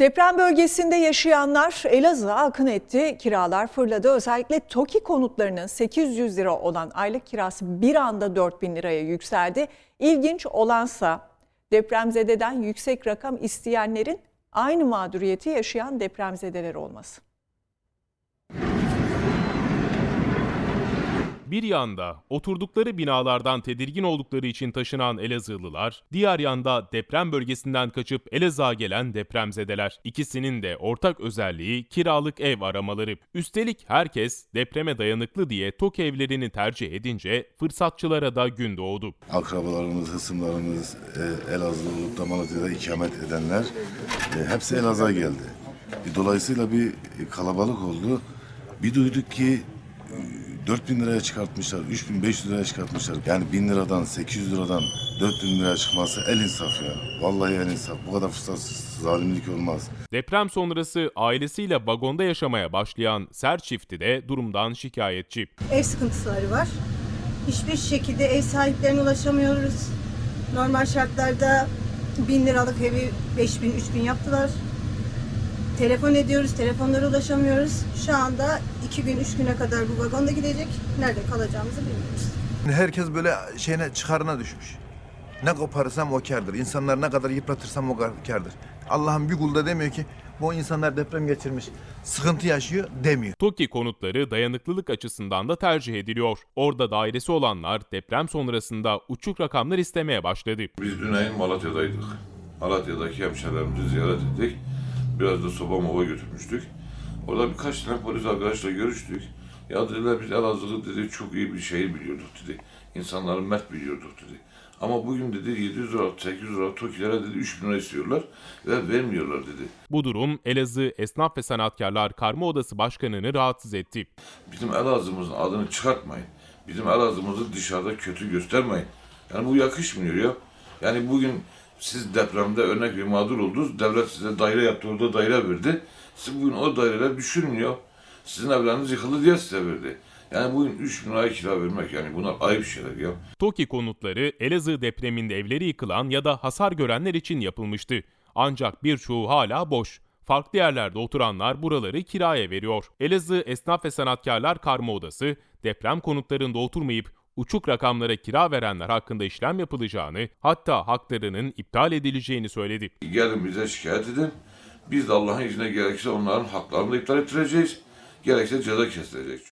Deprem bölgesinde yaşayanlar Elazığ'a akın etti. Kiralar fırladı. Özellikle TOKİ konutlarının 800 lira olan aylık kirası bir anda 4000 liraya yükseldi. İlginç olansa depremzededen yüksek rakam isteyenlerin aynı mağduriyeti yaşayan depremzedeler olması. Bir yanda oturdukları binalardan tedirgin oldukları için taşınan Elazığlılar, diğer yanda deprem bölgesinden kaçıp Elazığ'a gelen depremzedeler. İkisinin de ortak özelliği kiralık ev aramaları. Üstelik herkes depreme dayanıklı diye TOK evlerini tercih edince fırsatçılara da gün doğdu. akrabalarımız, hısımlarımız, e, Elazığ Malatya'da ikamet edenler e, hepsi Elazığ'a geldi. E, Dolayısıyla bir kalabalık oldu. Bir duyduk ki 4000 liraya çıkartmışlar, 3500 liraya çıkartmışlar. Yani 1000 liradan, 800 liradan 4000 liraya çıkması el insaf ya. Vallahi el insaf. Bu kadar fırsatsız zalimlik olmaz. Deprem sonrası ailesiyle vagonda yaşamaya başlayan Ser çifti de durumdan şikayetçi. ev sıkıntıları var. Hiçbir şekilde ev sahiplerine ulaşamıyoruz. Normal şartlarda 1000 liralık evi 5000 3000 yaptılar. Telefon ediyoruz, telefonlara ulaşamıyoruz. Şu anda 2 gün 3 güne kadar bu vagonda gidecek. Nerede kalacağımızı bilmiyoruz. Herkes böyle şeyine çıkarına düşmüş. Ne koparırsam o kârdır. İnsanlar ne kadar yıpratırsam o kârdır. Allah'ın bir kulu da demiyor ki bu insanlar deprem geçirmiş, sıkıntı yaşıyor demiyor. TOKİ konutları dayanıklılık açısından da tercih ediliyor. Orada dairesi olanlar deprem sonrasında uçuk rakamlar istemeye başladı. Biz Güney'in Malatya'daydık. Malatya'daki hemşehrilerimizi ziyaret ettik. Biraz da soba mova götürmüştük. Orada birkaç tane polis arkadaşla görüştük. Ya dediler biz Elazığ'ı dedi çok iyi bir şehir biliyorduk dedi. İnsanları mert biliyorduk dedi. Ama bugün dedi 700 lira, 800 lira TOKİ'lere dedi 3000 lira istiyorlar ve vermiyorlar dedi. Bu durum Elazığ Esnaf ve Sanatkarlar Karma Odası Başkanı'nı rahatsız etti. Bizim Elazığ'ımızın adını çıkartmayın. Bizim Elazığ'ımızı dışarıda kötü göstermeyin. Yani bu yakışmıyor ya. Yani bugün siz depremde örnek bir mağdur oldunuz. Devlet size daire yaptı, orada daire verdi. Siz bugün o daireler düşünmüyor. Sizin evleriniz yıkıldı diye size verdi. Yani bugün 3 bin liraya kira vermek yani bunlar ayıp şeyler ya. TOKİ konutları Elazığ depreminde evleri yıkılan ya da hasar görenler için yapılmıştı. Ancak birçoğu hala boş. Farklı yerlerde oturanlar buraları kiraya veriyor. Elazığ Esnaf ve Sanatkarlar Karma Odası deprem konutlarında oturmayıp uçuk rakamlara kira verenler hakkında işlem yapılacağını, hatta haklarının iptal edileceğini söyledi. Gelin bize şikayet edin. Biz de Allah'ın izniyle gerekirse onların haklarını da iptal ettireceğiz. Gerekirse ceza kesilecek.